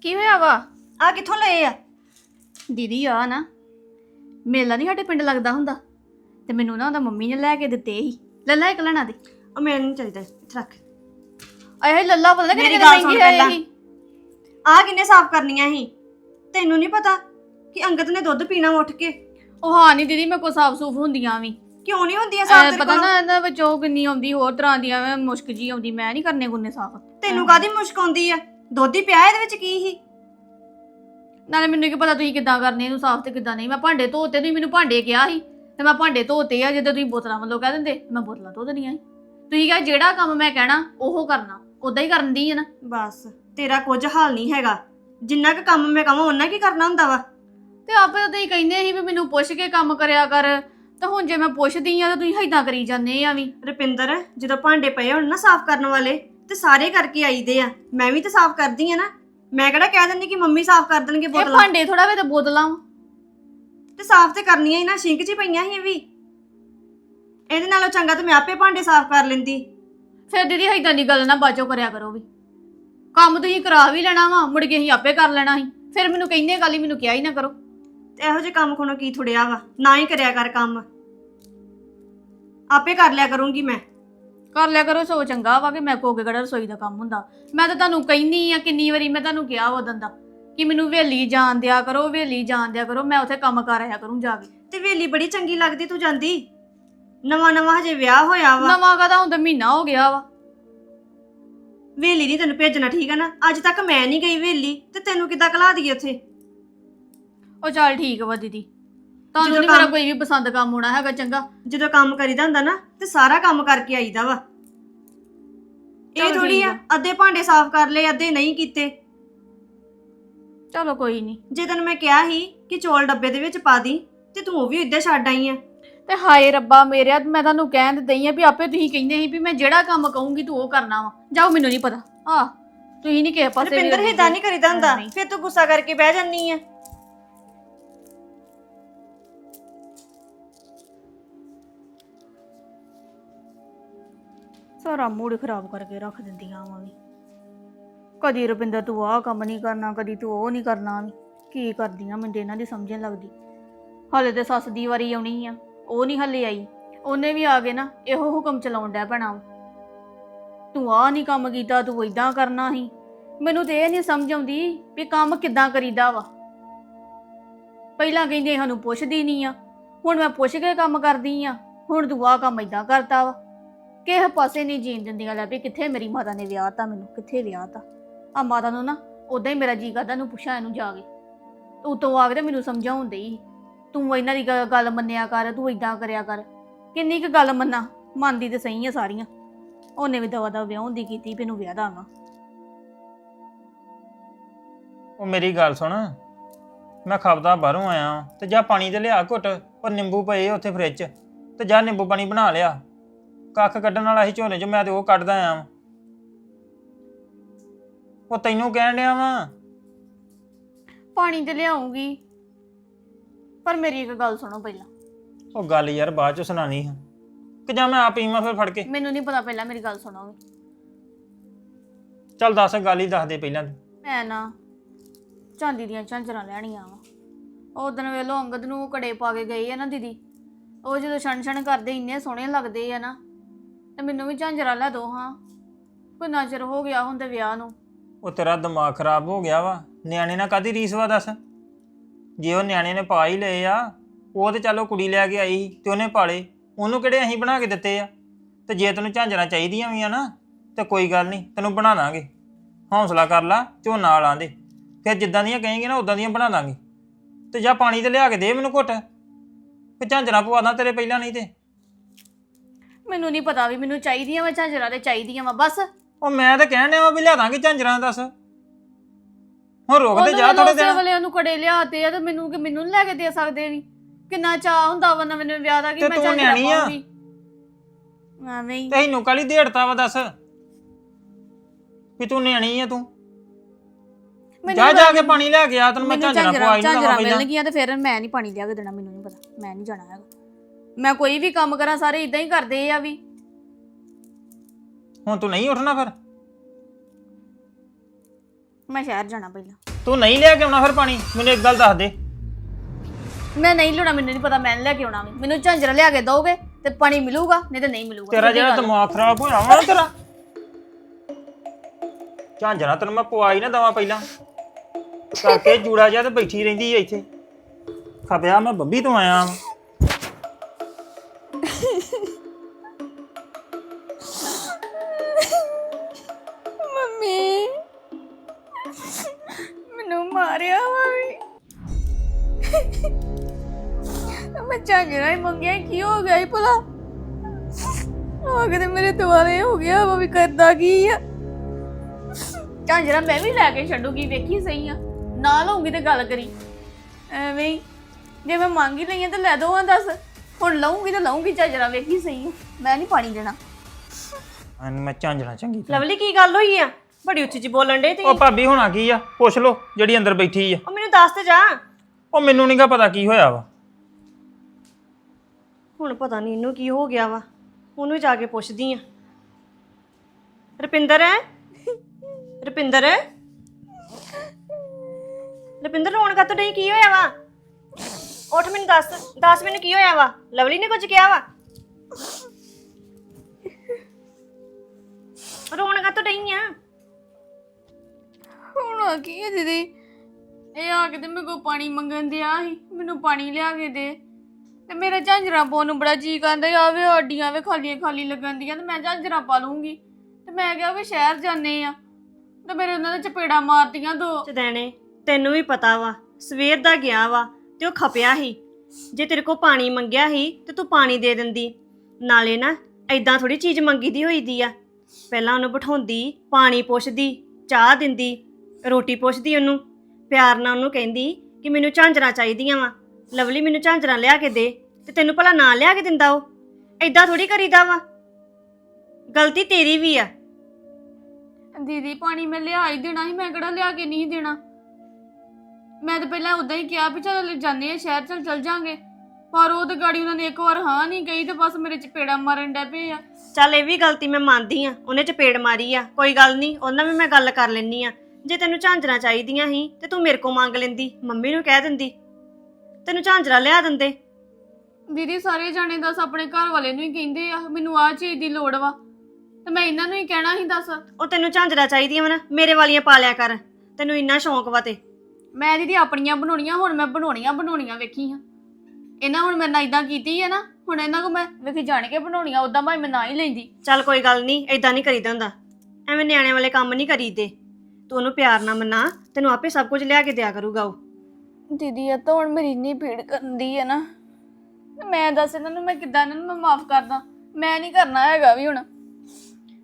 ਕੀ ਹੋਇਆ ਵਾ? ਆ ਕਿੱਥੋਂ ਲਏ ਆ? ਦੀਦੀ ਆ ਨਾ ਮੇਲਾ ਨਹੀਂ ਸਾਡੇ ਪਿੰਡ ਲੱਗਦਾ ਹੁੰਦਾ ਤੇ ਮੈਨੂੰ ਨਾ ਉਹਦਾ ਮੰਮੀ ਨੇ ਲੈ ਕੇ ਦਿੱਤੇ ਸੀ। ਲੱਲਾ ਇੱਕ ਲੈਣਾ ਦੇ। ਉਹ ਮੈਨੂੰ ਨਹੀਂ ਚਾਹੀਦਾ ਇੱਥੇ ਰੱਖ। ਆਏ ਲੱਲਾ ਪਤਾ ਨਹੀਂ ਮੇਰੀ ਗੱਲ ਸੁਣ ਮਹਿੰਗੇ ਪਹਿਲਾਂ। ਸੀ ਆ ਕਿੰਨੇ ਸਾਫ਼ ਕਰਨੀਆਂ ਸੀ? ਤੈਨੂੰ ਨਹੀਂ ਪਤਾ ਕਿ ਅੰਗਦ ਨੇ ਦੁੱਧ ਪੀਣਾ ਉੱਠ ਕੇ? ਉਹ ਹਾਂ ਨਹੀਂ ਦੀਦੀ ਮੇਰੇ ਕੋਲ ਸਾਫ਼ ਸੂਫ ਹੁੰਦੀਆਂ ਵੀ। ਕਿਉਂ ਨਹੀਂ ਹੁੰਦੀਆਂ ਸਾਫ਼ ਤੇਰੇ ਪਤਾ ਕੋਲੋਂ? ਨਾ ਇਹਨਾਂ ਵਿੱਚੋਂ ਕਿੰਨੀ ਆਉਂਦੀ ਹੋਰ ਤਰ੍ਹਾਂ ਦੀਆਂ ਐਵੇਂ ਮੁਸ਼ਕ ਜੀ ਆਉਂਦੀ ਮੈਂ ਨਹੀਂ ਕਰਨੇ ਗੁੰਨੇ ਸਾਫ਼। ਤੈਨੂੰ ਕਾਦੀ ਮੁਸ਼ਕ ਆਉਂਦੀ ਆ? ਦੁੱਧ ਹੀ ਪਿਆ ਇਹਦੇ ਵਿੱਚ ਕੀ ਸੀ? ਨਾਲੇ ਮੈਨੂੰ ਕੀ ਪਤਾ ਤੁਸੀਂ ਕਿੱਦਾਂ ਕਰਨੇ ਇਹਨੂੰ ਸਾਫ਼ ਤੇ ਕਿੱਦਾਂ ਨਹੀਂ। ਮੈਂ ਭਾਂਡੇ ਧੋਤੇ ਤੁਸੀਂ ਮੈਨੂੰ ਭਾਂਡੇ ਕਿਹਾ ਸੀ ਤੇ ਮੈਂ ਭਾਂਡੇ ਧੋਤੇ ਆ ਜਦੋਂ ਤੁਸੀਂ ਬੋਤਲਾਂ ਵੱਲੋਂ ਕਹਿ ਦਿੰਦੇ ਮੈਂ ਬੋਤਲਾਂ ਧੋ ਦੇਣੀਆਂ ਸੀ। ਤੁਸੀਂ ਕਿਹਾ ਜਿਹੜਾ ਕੰਮ ਮੈਂ ਕਹਿਣਾ ਉਹ ਕਰਨਾ। ਉਦਾਂ ਹੀ ਕਰਨ ਦੀ ਹੈ ਨਾ। ਬਸ ਤੇਰਾ ਕੁਝ ਹਾਲ ਨਹੀਂ ਹੈਗਾ। ਜਿੰਨਾ ਕੁ ਕੰਮ ਮੈਂ ਕਹਾਂ ਉਹਨਾਂ ਕੀ ਕਰਨਾ ਹੁੰਦਾ ਵਾ। ਤੇ ਆਪੇ ਤਾਂ ਤੁਸੀਂ ਕਹਿੰਦੇ ਸੀ ਵੀ ਮੈਨੂੰ ਪੁੱਛ ਕੇ ਕੰਮ ਕਰਿਆ ਕਰ। ਤਾਂ ਹੁਣ ਜੇ ਮੈਂ ਪੁੱਛਦੀ ਆ ਤਾਂ ਤੁਸੀਂ ਏਦਾਂ ਕਰੀ ਜਾਂਦੇ ਆ ਵੀ। ਰੁਪਿੰਦਰ ਜਦੋਂ ਭਾਂਡੇ ਪਏ ਹੋਣ ਨਾ ਸਾਫ਼ ਕਰਨ ਵਾਲੇ ਤੇ ਸਾਰੇ ਕਰਕੇ ਆਈਦੇ ਆ। ਮੈਂ ਵੀ ਤਾਂ ਸਾਫ਼ ਕਰਦੀ ਆ ਨਾ। ਮੈਂ ਕਿਹੜਾ ਕਹਿ ਦਿੰਦੀ ਕਿ ਮੰਮੀ ਸਾਫ਼ ਕਰ ਦੇਣਗੇ ਇਹ ਬੋਤਲਾਂ? ਭਾਂਡੇ ਥੋੜਾ ਵੇ ਤਾਂ ਬੋਤਲਾਂ ਵਾਂ। ਤੇ ਸਾਫ਼ ਤੇ ਕਰਨੀਆਂ ਹੀ ਨਾ ਸ਼ਿੰਕ 'ਚ ਹੀ ਪਈਆਂ ਸੀ ਇਹ ਵੀ। ਇਹਦੇ ਨਾਲੋਂ ਚੰਗਾ ਤੇ ਮੈਂ ਆਪੇ ਭਾਂਡੇ ਸਾਫ਼ ਕਰ ਲੈਂਦੀ। ਫਿਰ ਦੀਦੀ ਏਦਾਂ ਦੀ ਗੱਲ ਨਾ ਬਾਚੋ ਕਰਿਆ ਕਰੋ ਵੀ। ਕੰਮ ਤੁਸੀਂ ਕਰਾ ਵੀ ਲੈਣਾ ਵਾ ਮੁੜ ਕੇ ਅਸੀਂ ਆਪੇ ਕਰ ਲੈਣਾ ਸੀ। ਫਿਰ ਮੈਨੂੰ ਕਹਿੰਦੇ ਗੱਲ ਹੀ ਮੈਨੂੰ ਕਿਹਾ ਹੀ ਨਾ ਕਰੋ। ਤੇ ਇਹੋ ਜਿਹੇ ਕੰਮ ਖੋਣੋਂ ਕੀ ਥੁੜਿਆ ਵਾ? ਨਾ ਹੀ ਕਰਿਆ ਕਰ ਕੰਮ। ਆਪੇ ਕਰ ਲਿਆ ਕਰੂੰਗੀ ਮੈਂ। ਕਰ ਲਿਆ ਕਰੋ ਸੋ ਚੰਗਾ ਵਾ ਕਿ ਮੈਂ ਕੋ ਕੇ ਕਿਹੜਾ ਰਸੋਈ ਦਾ ਕੰਮ ਹੁੰਦਾ। ਮੈਂ ਤਾਂ ਤੁਹਾਨੂੰ ਕਹਿੰਨੀ ਆ ਕਿੰਨੀ ਵਾਰੀ ਮੈਂ ਤੁਹਾਨੂੰ ਕਿਹਾ ਉਦੋਂ ਦਾ ਕਿ ਮੈਨੂੰ ਵੇਲੀ ਜਾਣ ਦਿਆ ਕਰੋ ਵੇਲੀ ਜਾਣ ਦਿਆ ਕਰੋ ਮੈਂ ਉੱਥੇ ਕੰਮ ਕਰ ਆਇਆ ਕਰੂੰ ਜਾ ਕੇ। ਤੇ ਵੇਲੀ ਬੜੀ ਚੰਗੀ ਲੱਗਦੀ ਤੂੰ ਜਾਂਦੀ। ਨਵਾਂ ਨਵਾਂ ਹਜੇ ਵਿਆਹ ਹੋਇਆ ਵਾ। ਨਵਾਂ ਕਦਾ ਹੁਣ ਤਾਂ ਮਹੀਨਾ ਹੋ ਗਿਆ ਵਾ। ਵੇਲੀ ਨਹੀਂ ਤੈਨੂੰ ਭੇਜਣਾ ਠੀਕ ਹੈ ਨਾ? ਅੱਜ ਤੱਕ ਮੈਂ ਨਹੀਂ ਗਈ ਵੇਲੀ ਤੇ ਤੈਨੂੰ ਕਿੱਦਾਂ ਕਲਾ ਦਈਏ ਉੱਥੇ? ਉਹ ਚੱਲ ਠੀਕ ਵਾ ਦੀਦੀ। ਤੁਹਾਨੂੰ ਜਦੋਂ ਨਹੀਂ ਮੇਰਾ ਕੰਮ- ਕੋਈ ਵੀ ਪਸੰਦ ਕੰਮ ਹੋਣਾ ਹੈਗਾ ਚੰਗਾ। ਜਦੋਂ ਕੰਮ ਕਰੀਦਾ ਹੁੰਦਾ ਨਾ ਤੇ ਸਾਰਾ ਕੰਮ ਕਰਕੇ ਆਈਦਾ ਵਾ। ਇਹ ਚਲੋ ਥੋੜੀ ਆ ਆ। ਅੱਧੇ ਭਾਂਡੇ ਸਾਫ਼ ਕਰ ਲਏ ਅੱਧੇ ਨਹੀਂ ਕੀਤੇ। ਚਲੋ ਕੋਈ ਨਹੀਂ ਜੇ ਤੈਨੂੰ ਮੈਂ ਕਿਹਾ ਸੀ ਕਿ ਚੌਲ ਡੱਬੇ ਦੇ ਵਿੱਚ ਪਾ ਦੀ ਤੇ ਤੂੰ ਉਹ ਵੀ ਇੱਦਾਂ ਛੱਡ ਆਈ ਆ। ਤੇ ਹਾਏ ਰੱਬਾ ਮੇਰਿਆ ਮੈਂ ਤੁਹਾਨੂੰ ਕਹਿਣ ਤੇ ਦਈ ਆ ਵੀ ਆਪੇ ਤੁਸੀਂ ਕਹਿੰਦੇ ਸੀ ਵੀ ਮੈਂ ਜਿਹੜਾ ਕੰਮ ਕਹੂੰਗੀ ਤੂੰ ਉਹ ਕਰਨਾ ਵਾ। ਜਾਓ ਮੈਨੂੰ ਨਹੀਂ ਪਤਾ। ਆ ਤੁਸੀਂ ਨਹੀਂ ਕਿਸੇ ਪਾਸੇ ਵੀ ਰੁਪਿੰਦਰ ਏਦਾਂ ਨਹੀਂ ਕਰੀਦਾ ਹੁੰਦਾ। ਨਹੀਂ। ਫਿਰ ਤੂੰ ਗੁੱਸਾ ਕਰਕੇ ਬਹਿ ਜਾਂਦੀ ਆ। ਸਾਰਾ ਮੂਡ ਖਰਾਬ ਕਰਕੇ ਰੱਖ ਦਿੰਦੀਆਂ ਵਾਂ ਵੀ। ਕਦੀ ਰੁਪਿੰਦਰ ਤੂੰ ਆਹ ਕੰਮ ਨਹੀਂ ਕਰਨਾ ਕਦੀ ਤੂੰ ਉਹ ਨਹੀਂ ਕਰਨਾ ਵੀ। ਕੀ ਕਰਦੀਆਂ ਮੈਨੂੰ ਤੇ ਇਹਨਾਂ ਦੀ ਸਮਝ ਨਹੀਂ ਲੱਗਦੀ। ਹਾਲੇ ਤੇ ਸੱਸ ਦੀ ਵਾਰੀ ਆਉਣੀ ਆ। ਉਹ ਨਹੀਂ ਹੱਲੇ ਆਈ। ਉਹਨੇ ਵੀ ਆ ਕੇ ਨਾ ਇਹੋ ਹੁਕਮ ਚਲਾਉਣ ਡਿਆ ਪੈਣਾ ਤੂੰ ਆਹ ਨਹੀਂ ਕੰਮ ਕੀਤਾ, ਤੂੰ ਇਦਾਂ ਕਰਨਾ ਸੀ। ਮੈਨੂੰ ਤੇ ਇਹ ਨਹੀਂ ਸਮਝ ਆਉਂਦੀ ਵੀ ਕੰਮ ਕਿੱਦਾਂ ਕਰੀਦਾ ਵਾ। ਪਹਿਲਾਂ ਕਹਿੰਦੇ ਸਾਨੂੰ ਪੁੱਛਦੀ ਨਹੀਂ ਆ। ਹੁਣ ਮੈਂ ਪੁੱਛ ਕੇ ਕੰਮ ਕਰਦੀ ਆ। ਹੁਣ ਤੂੰ ਆਹ ਕੰਮ ਇਦਾਂ ਕਰਤਾ ਵਾ। ਕਿਸੇ ਪਾਸੇ ਨਹੀਂ ਜੀਣ ਦਿੰਦੀਆਂ ਲੈ ਵੀ ਕਿੱਥੇ ਮੇਰੀ ਮਾਤਾ ਨੇ ਵਿਆਹ ਤਾ ਮੈਨੂੰ, ਕਿੱਥੇ ਵਿਆਹ ਤਾ। ਆ ਮਾਤਾ ਨੂੰ ਨਾ ਉਦਾਂ ਹੀ ਮੇਰਾ ਜੀ ਕਰਦਾ ਨੂੰ ਪੁੱਛਾਂ ਇਹਨੂੰ ਜਾ ਕੇ। ਤੂੰ ਤੋਂ ਆ ਕੇ ਤੇ ਮੈਨੂੰ ਸਮਝਾਉਣ ਡਈ ਤੂੰ ਇਹਨਾਂ ਦੀ ਗ- ਗੱਲ ਮੰਨਿਆ ਕਰ ਤੂੰ ਇਦਾਂ ਕਰਿਆ ਕਰ। ਕਿੰਨੀ ਕੁ ਗੱਲ ਮੰਨਾ? ਮੰਨਦੀ ਤੇ ਸਹੀ ਆ ਸਾਰੀਆਂ। ਉਹਨੇ ਵੀ ਦਵਾ ਦਾ ਵਿਆਹ ਦੀ ਕੀਤੀ ਵੀ ਇਹਨੂੰ ਵਿਆਹ ਦਾਂਗਾ ਉਹ ਮੇਰੀ ਗੱਲ ਸੁਣ। ਮੈਂ ਖਪਦਾ ਬਾਹਰੋਂ ਆਇਆ ਵਾਂ ਤੇ ਜਾ ਪਾਣੀ ਤੇ ਲਿਆ ਘੁੱਟ ਉਹ ਨਿੰਬੂ ਪਏ ਉੱਥੇ ਫ੍ਰਿਜ 'ਚ ਤੇ ਜਾ ਨਿੰਬੂ ਪਾਣੀ ਬਣਾ ਲਿਆ। ਕੱਖ ਕੱਢਣ ਵਾਲਾ ਸੀ ਝੋਨੇ 'ਚ ਮੈਂ ਤੇ ਉਹ ਕੱਢਦਾ ਆਇਆ ਵਾਂ। ਉਹ ਤੈਨੂੰ ਕਹਿਣ ਡਿਆ ਵਾਂ। ਪਾਣੀ ਤੇ ਲਿਆਉਂਗੀ। ਪਰ ਮੇਰੀ ਇੱਕ ਗੱਲ ਸੁਣੋ ਪਹਿਲਾਂ। ਉਹ ਗੱਲ ਯਾਰ ਬਾਅਦ 'ਚ ਸੁਣਾਣੀ ਹੈ ਕਿ ਜਾਂ ਮੈਂ ਆਪ ਪੀਵਾਂ ਫਿਰ ਫੜ ਕੇ? ਮੈਨੂੰ ਨਹੀਂ ਪਤਾ ਪਹਿਲਾਂ ਮੇਰੀ ਗੱਲ ਸੁਣੋ ਚੱਲ ਦੱਸ ਗੱਲ ਹੀ ਦੱਸ ਦੇ ਪਹਿਲਾਂ ਤੂੰ। ਮੈਂ ਨਾ ਚਾਂਦੀ ਦੀਆਂ ਝਾਂਜਰਾਂ ਲੈਣੀਆਂ ਵਾ। ਉਹ ਦਿਨ ਵੇਲੋ ਅੰਗਦ ਨੂੰ ਕੜੇ ਪਾ ਕੇ ਗਏ ਆ ਨਾ ਦੀਦੀ। ਉਹ ਜਦੋਂ ਛਣ ਛਣ ਕਰਦੇ ਇੰਨੇ ਸੋਹਣੇ ਲੱਗਦੇ ਆ ਨਾ ਤੇ ਮੈਨੂੰ ਵੀ ਝਾਂਜਰਾਂ ਲੈ ਦੋ ਹਾਂ। ਕਿੰਨਾ ਚਿਰ ਹੋ ਗਿਆ ਹੁਣ ਤੇ ਵਿਆਹ ਨੂੰ। ਉਹ ਤੇਰਾ ਦਿਮਾਗ ਖਰਾਬ ਹੋ ਗਿਆ ਵਾ। ਨਿਆਣੇ ਨਾਲ ਕਾਦੀ ਰੀਸ ਵਾ ਦੱਸ? ਜੇ ਉਹ ਨਿਆਣੇ ਨੇ ਪਾ ਹੀ ਲਏ ਆ ਉਹ ਤੇ ਚਲੋ ਕੁੜੀ ਲੈ ਕੇ ਆਈ ਸੀ ਤੇ ਉਹਨੇ ਪਾਲੇ। ਉਹਨੂੰ ਕਿਹੜੇ ਅਸੀਂ ਬਣਾ ਕੇ ਦਿੱਤੇ ਆ? ਤੇ ਜੇ ਤੈਨੂੰ ਝਾਂਜਰਾਂ ਚਾਹੀਦੀਆਂ ਵੀ ਆ ਨਾ ਤੇ ਕੋਈ ਗੱਲ ਨਹੀਂ ਤੈਨੂੰ ਬਣਾ ਦਾਂਗੇ। ਹੌਸਲਾ ਕਰ ਲਾ ਝੋਨਾ ਵਾਲਾਂ ਦੇ ਫਿਰ ਜਿੱਦਾਂ ਦੀਆਂ ਕਹੇਂਗੇ ਨਾ ਉਦਾਂ ਦੀਆਂ ਬਣਾ ਦਾਂਗੇ। ਤੇ ਜਾਂ ਪਾਣੀ ਤੇ ਲਿਆ ਕੇ ਦੇ ਮੈਨੂੰ ਘੁੱਟ। ਤੇ ਝਾਂਜਰਾਂ ਪਵਾ ਦਾਂ ਤੇਰੇ ਪਹਿਲਾਂ ਨਹੀਂ ਤੇ। ਮੈਨੂੰ ਨਹੀਂ ਪਤਾ ਵੀ ਮੈਨੂੰ ਚਾਹੀਦੀਆਂ ਵਾ ਝਾਂਜਰਾਂ ਤੇ ਚਾਹੀਦੀਆਂ ਵਾ ਬਸ। ਉਹ ਮੈਂ ਤਾਂ ਕਹਿਣ ਡਿਆ ਵਾ ਵੀ ਲਿਆ ਦਾਂਗੇ ਝਾਂਜਰਾਂ ਦੱਸ। ਹੁਣ ਰੁਕ ਤੇ ਜਾ ਥੋੜੇ ਦਿਨ। ਵੇਲੇ ਉਹਨੂੰ ਕੜੇ ਲਿਆਤੇ ਆ ਤੇ ਮੈਨੂੰ ਕਿ ਮੈਨੂੰ ਨੀ ਲੈ ਕੇ ਦੇ ਸਕਦੇ ਨਹੀਂ ਕਿੰਨਾ ਚਾਹ ਹੁੰਦਾ ਵਾ ਨਵੇਂ ਨਵੇਂ ਵਿਆਹ ਦਾ ਕਿ ਤੇ ਮੈਂ ਤੂੰ ਝਾਂਜਰਾਂ ਨਿਆਣੀ ਆ। ਐਵੇਂ ਹੀ। ਤੈਨੂੰ ਕਾਲੀ ਦੇੜਤਾ ਵਾ ਦੱਸ? ਵੀ ਤੂੰ ਨਿਆਣੀ ਆ ਤੂੰ? ਜਾ ਨੀ ਜਾ ਕੇ ਪਾਣੀ ਲੈ ਕੇ ਆ ਤੈਨੂੰ ਮੈਂ ਮੈਨੂੰ ਝਾਂਜਰਾਂ ਝਾਂਜਰਾਂ ਪਵਾਈ ਨਾ ਝਾਂਜਰਾਂ ਪਹਿਲਾਂ। ਮਿਲਣਗੀਆਂ ਤੇ ਫਿਰ ਮੈਂ ਨਹੀਂ ਪਾਣੀ ਲਿਆ ਕੇ ਦੇਣਾ ਮੈਨੂੰ ਨਹੀਂ ਪਤਾ। ਮੈਂ ਨਹੀਂ ਜਾਣਾ ਹੈਗਾ। ਮੈਂ ਕੋਈ ਵੀ ਕੰਮ ਕਰਾਂ ਸਾਰੇ ਇਦਾਂ ਹੀ ਕਰਦੇ ਆ ਵੀ। ਹੁਣ ਤੂੰ ਨਹੀਂ ਉੱਠਣਾ ਫਿਰ? ਮੈਂ ਸ਼ਹਿਰ ਜਾਣਾ ਪਹਿਲਾਂ। ਤੂੰ ਨਹੀਂ ਲਿਆ ਕੇ ਆਉਣਾ ਫਿਰ ਪਾਣੀ? ਮੈਨੂੰ ਇੱਕ ਗੱਲ ਦੱਸ ਦੇ। ਮੈਂ ਨਹੀਂ ਲਿਆਉਣਾ ਮੈਨੂੰ ਨਹੀਂ ਪਤਾ ਮੈਂ ਲੈ ਕੇ ਆਉਣਾ। ਵੀ ਮੈਨੂੰ ਝਾਂਜਰਾ ਲਿਆ ਕੇ ਦੋਗੇ ਤੇ ਪਾਣੀ ਮਿਲੂਗਾ ਨਹੀਂ ਤੇ ਨਹੀਂ ਮਿਲੂਗਾ। ਤੇਰਾ ਜਿਹੜਾ। ਦਿਮਾਗ ਖਰਾਬ ਹੋਇਆ ਵਾ ਨਾ ਤੇਰਾ। ਝਾਂਜਰਾਂ ਤੈਨੂੰ ਮੈਂ ਪਵਾਈ ਨਾ ਦਵਾਂ ਪਹਿਲਾਂ। ਕਰਕੇ ਜੂੜਾ ਜਿਹਾ ਤੇ ਬੈਠੀ ਰਹਿੰਦੀ ਐ ਇੱਥੇ। ਖਪਿਆ ਮੈਂ ਬੰਬੀ ਤੋਂ ਆਇਆ ਵਾਂ। ਮੈਂ ਝਾਂਜਰਾ ਹੀ ਮੰਗਿਆ ਕੀ ਹੋ ਗਿਆ ਹੀ ਭਲਾ? ਆ ਕੇ ਤੇ ਮੇਰੇ ਦੁਆਲੇ ਹੋ ਗਿਆ ਵਾ ਵੀ ਕਰਦਾ ਕੀ ਆ? ਝਾਂਜਰਾ ਮੈਂ ਵੀ ਲੈ ਕੇ ਛੱਡੂਗੀ ਵੇਖੀ ਸਹੀ ਆ। ਨਾ ਲਊਂਗੀ ਤੇ ਗੱਲ ਕਰੀ। ਐਵੇਂ ਹੀ। ਜੇ ਮੈਂ ਮੰਗ ਹੀ ਲਈਆਂ ਤੇ ਲੈ ਦੋ ਹਾਂ ਦੱਸ। ਹੁਣ ਲਊਂਗੀ ਤੇ ਲਊਂਗੀ ਝਾਂਜਰਾ ਵੇਖੀ ਸਹੀ ਆ। ਮੈਂ ਨਹੀਂ ਪਾਣੀ ਦੇਣਾ। ਐਨ ਮੈਂ ਝਾਂਜਰਾਂ ਚੰਗੀ ਤਰ੍ਹਾਂ। ਲਵਲੀ ਕੀ ਗੱਲ ਹੋਈ ਆ? ਬੜੀ ਉੱਚੀ ਜੀ ਬੋਲਣ ਡੇ ਉਹ ਤੁਸੀਂ ਭਾਬੀ ਹੋਣਾ ਕੀ ਆ? ਪੁੱਛ ਲੋ ਜਿਹੜੀ ਅੰਦਰ ਬੈਠੀ ਆ। ਉਹ ਮੈਨੂੰ ਦੱਸ ਤੇ ਜਾ। ਉਹ ਮੈਨੂੰ ਨਹੀਂਗਾ ਪਤਾ ਕੀ ਹੋਇਆ ਵਾ। ਹੁਣ ਪਤਾ ਨਹੀਂ ਇਹਨੂੰ ਕੀ ਹੋ ਗਿਆ ਵਾ। ਉਹਨੂੰ ਜਾ ਕੇ ਪੁੱਛਦੀ ਆ। ਰੁਪਿੰਦਰ ਹੈ? ਰੁਪਿੰਦਰ? ਰੁਪਿੰਦਰ, ਰੋਣ ਕਾ ਨਹੀਂ ਕੀ ਹੋਇਆ ਵਾ? ਉੱਠ ਮੈਨੂੰ ਦੱਸ ਦੱਸ ਮੈਨੂੰ ਕੀ ਹੋਇਆ ਵਾ? ਲਵਲੀ ਨੇ ਕੁਝ ਕਿਹਾ ਵਾ? ਰੋਣ ਕਾ ਡਈ ਆ। ਹੁਣ ਕੀ ਹੈ ਦੀਦੀ? ਇਹ ਆ ਕੇ ਤੇ ਮੇਰੇ ਕੋਲ ਪਾਣੀ ਮੰਗਣ ਦਿਆ ਸੀ। ਮੈਨੂੰ ਪਾਣੀ ਲਿਆ ਕੇ ਦੇ। ਤੇ ਮੇਰਾ ਝਾਂਜਰਾ ਪਾਉਣ ਨੂੰ ਬੜਾ ਜੀ ਕਰਦਾ ਆਵੇ ਹੱਡੀਆਂ ਵੇ ਖਾਲੀਆਂ ਖਾਲੀ ਲੱਗਣ ਦੀਆਂ ਤੇ ਮੈਂ ਝਾਂਜਰਾ ਪਾ ਲੂੰਗੀ। ਤੇ ਮੈਂ ਕਿਹਾ ਵੀ ਸ਼ਹਿਰ ਜਾਂਦੇ ਆ। ਤੇ ਮੇਰੇ ਉਹਨਾਂ ਦੇ ਚਪੇੜਾ ਮਾਰਦੀਆਂ ਦੋ। ਚਦੈਣੇ ਤੈਨੂੰ ਵੀ ਪਤਾ ਵਾ, ਸਵੇਰ ਦਾ ਗਿਆ ਵਾ ਤੇ ਉਹ ਖਪਿਆ ਸੀ। ਜੇ ਤੇਰੇ ਕੋ ਪਾਣੀ ਮੰਗਿਆ ਸੀ ਤੇ ਤੂੰ ਪਾਣੀ ਦੇ ਦਿੰਦੀ। ਨਾਲੇ ਨਾ ਐਦਾਂ ਥੋੜੀ ਚੀਜ਼ ਮੰਗੀ ਦੀ ਹੋਈ ਦੀ ਆ। ਪਹਿਲਾਂ ਉਹਨੂੰ ਬਿਠਾਉਂਦੀ, ਪਾਣੀ ਪੁੱਛਦੀ, ਚਾਹ ਦਿੰਦੀ, ਰੋਟੀ ਪੁੱਛਦੀ ਉਹਨੂੰ। ਪਿਆਰ ਨਾਲ ਉਹਨੂੰ ਕਹਿੰਦੀ ਕਿ ਮੈਨੂੰ ਝਾਂਜਰਾਂ ਚਾਹੀਦੀਆਂ ਵਾ। ਲਵਲੀ ਮੈਨੂੰ ਝਾਂਜਰਾਂ ਲਿਆ ਕੇ ਦੇ ਤੇ ਤੈਨੂੰ ਭਲਾ ਨਾ ਲਿਆ ਕੇ ਦਿੰਦਾ ਉਹ। ਐਦਾਂ ਥੋੜੀ ਕਰੀਦਾ ਵਾ। ਗਲਤੀ ਤੇਰੀ ਵੀ ਆ। ਦੀਦੀ ਪਾਣੀ ਮੈਂ ਲਿਆ ਹੀ ਦੇਣਾ ਸੀ ਮੈਂ ਕਿਹੜਾ ਲਿਆ ਕੇ ਨਹੀਂ ਦੇਣਾ? ਮੈਂ ਤਾਂ ਪਹਿਲਾਂ ਉਦਾਂ ਹੀ ਕਿਹਾ ਵੀ ਚੱਲ ਜਾਂਦੇ ਆ ਸ਼ਹਿਰ ਚੱਲ ਚੱਲ ਜਾਾਂਗੇ। ਪਰ ਉਹ ਤੇ ਗਾੜੀ ਉਹਨਾਂ ਨੇ ਇੱਕ ਵਾਰ ਹਾਂ ਨਹੀਂ ਕਹੀ ਤੇ ਬਸ ਮੇਰੇ ਚਪੇੜਾ ਮਾਰਨ ਡੈ ਪਏ ਆ। ਚੱਲ ਇਹ ਵੀ ਗਲਤੀ ਮੈਂ ਮੰਨਦੀ ਆ ਉਹਨੇ ਚਪੇੜ ਮਾਰੀ ਆ ਕੋਈ ਗੱਲ ਨਹੀਂ ਉਹਨਾਂ ਵੀ ਮੈਂ ਗੱਲ ਕਰ ਲੈਣੀ ਆ। ਜੇ ਤੈਨੂੰ ਝਾਂਜਰਾਂ ਚਾਹੀਦੀਆਂ ਸੀ ਤੇ ਤੂੰ ਮੇਰੇ ਕੋਲ ਮੰਗ ਲੈਂਦੀ ਮੰਮੀ ਨੂੰ ਕਹਿ ਦਿੰਦੀ। ਤੈਨੂੰ ਝਾਂਜਰਾਂ ਲਿਆ ਦਿੰਦੇ। ਦੀਦੀ ਸਾਰੇ ਜਾਣੇ ਦੱਸ ਆਪਣੇ ਘਰ ਵਾਲੇ ਨੂੰ ਹੀ ਕਹਿੰਦੇ ਆ ਮੈਨੂੰ ਆਹ ਚੀਜ਼ ਦੀ ਲੋੜ ਵਾ। ਤੇ ਮੈਂ ਇਹਨਾਂ ਨੂੰ ਹੀ ਕਹਿਣਾ ਸੀ ਦੱਸ। ਉਹ ਤੈਨੂੰ ਝਾਂਜਰਾਂ ਚਾਹੀਦੀਆਂ ਵਾ ਨਾ ਮੇਰੇ ਵਾਲੀਆਂ ਪਾ ਲਿਆ ਕਰ। ਤੈਨੂੰ ਇੰਨਾ ਸ਼ੌਂਕ ਵਾ ਤੇ। ਮੈਂ ਦੀਦੀ ਆਪਣੀਆਂ ਬਣਾਉਣੀਆਂ ਹੁਣ ਮੈਂ ਬਣਾਉਣੀਆਂ ਬਣਾਉਣੀਆਂ ਵੇਖੀ ਆ। ਇਹਨਾਂ ਹੁਣ ਮੇਰੇ ਨਾਲ ਇਦਾਂ ਕੀਤੀ ਹੈ ਨਾ ਹੁਣ ਇਹਨਾਂ ਕੋ ਮੈਂ ਵੇਖੀ ਜਾਣ ਕੇ ਬਣਾਉਣੀਆਂ ਉਦਾਂ ਮੈਂ ਨਾ ਹੀ ਲੈਂਦੀ। ਚੱਲ ਕੋਈ ਗੱਲ ਨਹੀਂ ਏਦਾਂ ਨਹੀਂ ਕਰੀਦਾ ਹੁੰਦਾ। ਐਵੇਂ ਨਿਆਣੇ ਵਾਲੇ ਕੰਮ ਨਹੀਂ ਕਰੀਦੇ। ਤੂੰ ਉਹਨੂੰ ਪਿਆਰ ਨਾਲ ਮੰਨਾ ਤੈਨੂੰ ਆਪੇ ਸਭ ਕੁਝ ਲਿਆ ਕੇ ਦਿਆ ਕਰੂਗਾ ਉਹ। ਦੀਦੀ, ਇਹ ਤਾਂ ਹੁਣ ਮੇਰੀ ਇੰਨੀ ਭੀੜ ਕਰਦੀ ਹੈ ਨਾ। ਮੈਂ ਦੱਸ ਇਹਨਾਂ ਨੂੰ ਮੈਂ ਕਿੱਦਾਂ ਇਹਨਾਂ ਨੂੰ ਮੈਂ ਮਾਫ ਕਰਦਾ ਮੈਂ ਨਹੀਂ ਕਰਨਾ ਹੈਗਾ ਵੀ ਹੁਣ।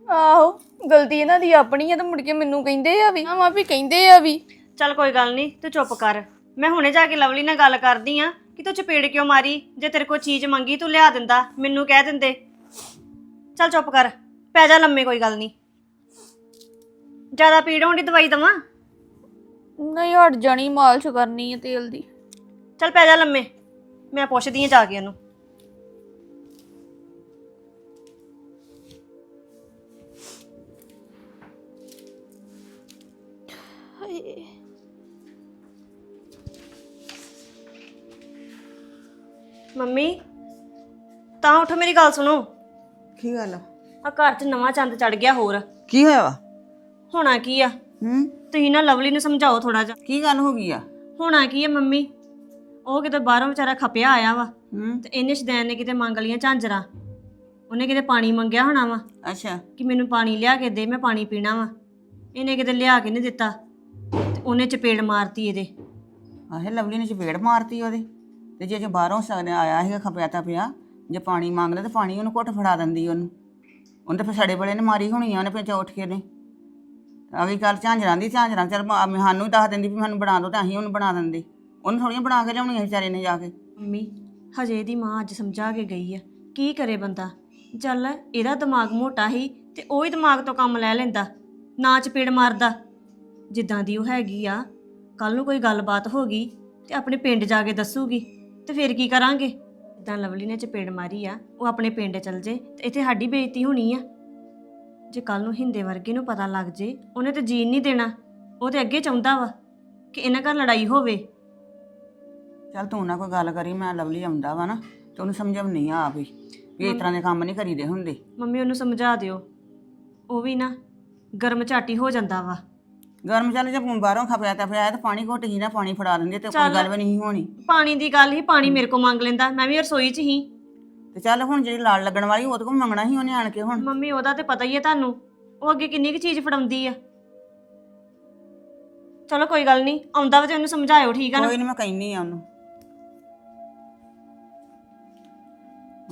ਆਹੋ, ਗਲਤੀ ਇਹਨਾਂ ਦੀ ਆਪਣੀ ਹੈ ਤਾਂ ਮੁੜ ਕੇ ਮੈਨੂੰ ਕਹਿੰਦੇ ਆ ਵੀ ਹਾਂ ਵੀ ਕਹਿੰਦੇ ਆ ਵੀ। ਚੱਲ ਕੋਈ ਗੱਲ ਨਹੀਂ, ਤੂੰ ਚੁੱਪ ਕਰ। ਮੈਂ ਹੁਣੇ ਜਾ ਕੇ ਲਵਲੀ ਨਾਲ ਗੱਲ ਕਰਦੀ ਆ ਕਿ ਤੂੰ ਚਪੇੜ ਕਿਉਂ ਮਾਰੀ? ਜੇ ਤੇਰੇ ਕੋਲ ਚੀਜ਼ ਮੰਗੀ, ਤੂੰ ਲਿਆ ਦਿੰਦਾ, ਮੈਨੂੰ ਕਹਿ ਦਿੰਦੇ। ਚੱਲ ਚੁੱਪ ਕਰ, ਪੈ ਜਾ ਲੰਮੇ, ਕੋਈ ਗੱਲ ਨਹੀਂ। ਜ਼ਿਆਦਾ ਪੀੜ ਹੋਣ ਦੀ ਦਵਾਈ ਦਵਾਂ? ਨਹੀਂ ਹਟ ਜਾਣੀ ਮਾਲਸ਼ ਕਰਨੀ ਹੈ ਤੇਲ ਦੀ। ਚੱਲ ਪੈ ਜਾ ਲੰਮੇ ਮੈਂ ਪੁੱਛਦੀ ਆ ਜਾ ਕੇ ਉਹਨੂੰ। ਮੰਮੀ ਤਾਂ ਉੱਠ ਮੇਰੀ ਗੱਲ ਸੁਣੋ। ਕੀ ਗੱਲ ਆ? ਆ ਘਰ 'ਚ ਨਵਾਂ ਚੰਦ ਚੜ ਗਿਆ ਹੋਰ। ਕੀ ਹੋਇਆ ਵਾ? ਹੋਣਾ ਕੀ ਆ? ਹੂੰ? ਤੁਸੀਂ ਨਾ ਲਵਲੀ ਨੂੰ ਸਮਝਾਓ ਥੋੜਾ ਜਿਹਾ। ਕੀ ਗੱਲ ਹੋ ਗਈ ਆ? ਹੋਣਾ ਕੀ ਆ ਮੰਮੀ? ਉਹ ਕਿਤੇ ਬਾਹਰੋਂ ਵਿਚਾਰਾ ਖਪਿਆ ਆਇਆ ਵਾ ਹੂੰ। ਤੇ ਇਹਨੇ ਸ਼ਦੈਨ ਨੇ ਕਿਤੇ ਮੰਗ ਲੀਆਂ ਝਾਂਜਰਾਂ। ਉਹਨੇ ਕਿਤੇ ਪਾਣੀ ਮੰਗਿਆ ਹੋਣਾ ਵਾ ਅੱਛਾ। ਕਿ ਮੈਨੂੰ ਪਾਣੀ ਲਿਆ ਕੇ ਦੇ ਮੈਂ ਪਾਣੀ ਪੀਣਾ ਵਾ। ਇਹਨੇ ਕਿਤੇ ਲਿਆ ਕੇ ਨਹੀਂ ਦਿੱਤਾ। ਤੇ ਉਹਨੇ ਚਪੇੜ ਮਾਰਤੀ ਇਹਦੇ। ਆਹੇ ਲਵਲੀ ਨੇ ਚਪੇੜ ਮਾਰਤੀ ਉਹਦੇ। ਤੇ ਜੇ ਜੋ ਬਾਹਰੋਂ ਸਗਨੇ ਆਇਆ ਸੀਗਾ ਖਪਿਆ ਤਾਂ ਪਿਆ ਜੇ ਪਾਣੀ ਮੰਗਦਾ ਤੇ ਪਾਣੀ ਉਹਨੂੰ ਘੁੱਟ ਫੜਾ ਦਿੰਦੀ ਉਹਨੂੰ। ਉਹਨੇ ਤਾਂ ਫਿਰ ਸੜੇ ਬਲੇ ਨੇ ਮਾਰੀ ਹੋਣੀ ਆ ਉਹਨੇ ਫਿਰ ਉੱਠ ਕੇ ਨੇ ਅਗੀ ਕੱਲ ਝਾਂਜਰਾਂ ਦੀ ਝਾਂਜਰਾਂ ਚਲ ਸਾਨੂੰ ਹੀ ਦੱਸ ਦਿੰਦੀ ਵੀ ਮੈਨੂੰ ਬਣਾ ਦਿਓ ਤਾਂ ਅਸੀਂ ਉਹਨੂੰ ਬਣਾ ਦਿੰਦੇ। ਉਹਨੂੰ ਥੋੜੀਆਂ ਬਣਾ ਕੇ ਲਿਆਉਣੀਆਂ ਵਿਚਾਰੇ ਨੇ ਜਾ ਕੇ। ਮੰਮੀ, ਹਜੇ ਇਹਦੀ ਮਾਂ ਅੱਜ ਸਮਝਾ ਕੇ ਗਈ ਆ। ਕੀ ਕਰੇ ਬੰਦਾ? ਚੱਲ ਇਹਦਾ ਦਿਮਾਗ ਮੋਟਾ ਹੀ ਤੇ ਉਹ ਹੀ ਦਿਮਾਗ ਤੋਂ ਕੰਮ ਲੈ ਲੈਂਦਾ, ਨਾ ਚਪੇੜ ਮਾਰਦਾ। ਜਿੱਦਾਂ ਦੀ ਉਹ ਹੈਗੀ ਆ ਕੱਲ ਨੂੰ ਕੋਈ ਗੱਲਬਾਤ ਹੋ ਗਈ ਤੇ ਆਪਣੇ ਪਿੰਡ ਜਾ ਕੇ ਦੱਸੂਗੀ ਤੇ ਫਿਰ ਕੀ ਕਰਾਂਗੇ? ਇਦਾਂ ਲਵਲੀ ਨੇ ਚਪੇੜ ਮਾਰੀ ਆ, ਉਹ ਆਪਣੇ ਪਿੰਡ ਚਲ ਜੇ ਤੇ ਇੱਥੇ ਸਾਡੀ ਬੇਇੱਜ਼ਤੀ ਹੋਣੀ ਆ। ਜੇ ਕੱਲ ਨੂੰ ਹਿੰਦੇ ਵਰਗੇ ਨੂੰ ਪਤਾ ਲੱਗ ਜੇ ਉਹਨੇ ਤੇ ਜੀਣ ਨਹੀਂ ਦੇਣਾ। ਉਹ ਤੇ ਅੱਗੇ ਚਾਹੁੰਦਾ ਵਾ ਕਿ ਇਹਨਾਂ ਘਰ ਲੜਾਈ ਹੋਵੇ। ਚੱਲ ਤੂੰ ਨਾ ਕੋਈ ਗੱਲ ਕਰੀ ਮੈਂ ਲਵਲੀ ਆਉਂਦਾ ਵਾ ਨਾ ਤੇ ਉਹਨੂੰ ਸਮਝਾਉਣੀ ਆ ਆਪ ਹੀ ਵੀ ਇਸ ਤਰ੍ਹਾਂ ਦੇ ਕੰਮ ਨਹੀਂ ਕਰੀਦੇ ਹੁੰਦੇ। ਮੰਮੀ ਉਹਨੂੰ ਸਮਝਾ ਦਿਓ। ਉਹ ਵੀ ਨਾ ਗਰਮ ਝਾਟੀ ਹੋ ਜਾਂਦਾ ਵਾ। ਗਰਮ ਚੱਲ ਜੇ ਬਾਹਰੋਂ ਖਪਿਆ ਤਾਂ ਪਿਆ ਤੇ ਪਾਣੀ ਘੁੱਟ ਹੀ ਨਾ ਪਾਣੀ ਫੜਾ ਦਿੰਦੇ ਤੇ ਕੋਈ ਗੱਲ ਵੀ ਨਹੀਂ ਹੋਣੀ। ਪਾਣੀ ਦੀ ਗੱਲ ਹੀ ਪਾਣੀ ਮੇਰੇ ਕੋ ਮੰਗ ਲੈਂਦਾ ਮੈਂ ਵੀ ਰਸੋਈ 'ਚ ਹੀ। ਤੇ ਚੱਲ ਹੁਣ ਜਿਹੜੀ ਲਾੜ ਲੱਗਣ ਵਾਲੀ ਉਹਦੇ ਕੋਲ ਮੰਗਣਾ ਸੀ ਉਹਨੇ ਆਣ ਕੇ ਹੁਣ। ਮੰਮੀ ਉਹਦਾ ਤੇ ਪਤਾ ਹੀ ਹੈ ਤੁਹਾਨੂੰ। ਉਹ ਅੱਗੇ ਕਿੰਨੀ ਕੁ ਚੀਜ਼ ਫੜਾਉਂਦੀ ਆ। ਚਲੋ ਕੋਈ ਗੱਲ ਨਹੀਂ ਆਉਂਦਾ ਵਾ ਤੇ ਉਹਨੂੰ ਸਮਝਾਇਓ ਠੀਕ ਆ ਨਾ? ਕੋਈ ਨਹੀਂ ਮੈਂ ਕਹਿਨੀ ਆ ਉਹਨੂੰ।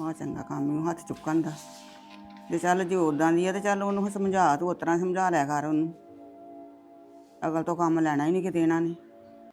ਆ ਚੰਗਾ ਕੰਮ ਨੂੰ ਹੱਥ ਚੁੱਕਣ ਦਾ। ਜੇ ਚੱਲ ਜੇ ਉਦਾਂ ਦੀ ਆ ਤੇ ਚੱਲ ਉਹਨੂੰ ਸਮਝਾ ਤੂੰ ਉਸ ਤਰ੍ਹਾਂ ਸਮਝਾ ਲਿਆ ਕਰ ਉਹਨੂੰ। ਅਗਲ ਤੋਂ ਕੰਮ ਲੈਣਾ ਹੀ ਨਹੀਂ ਕਿਤੇ ਇਹਨਾਂ ਨੇ।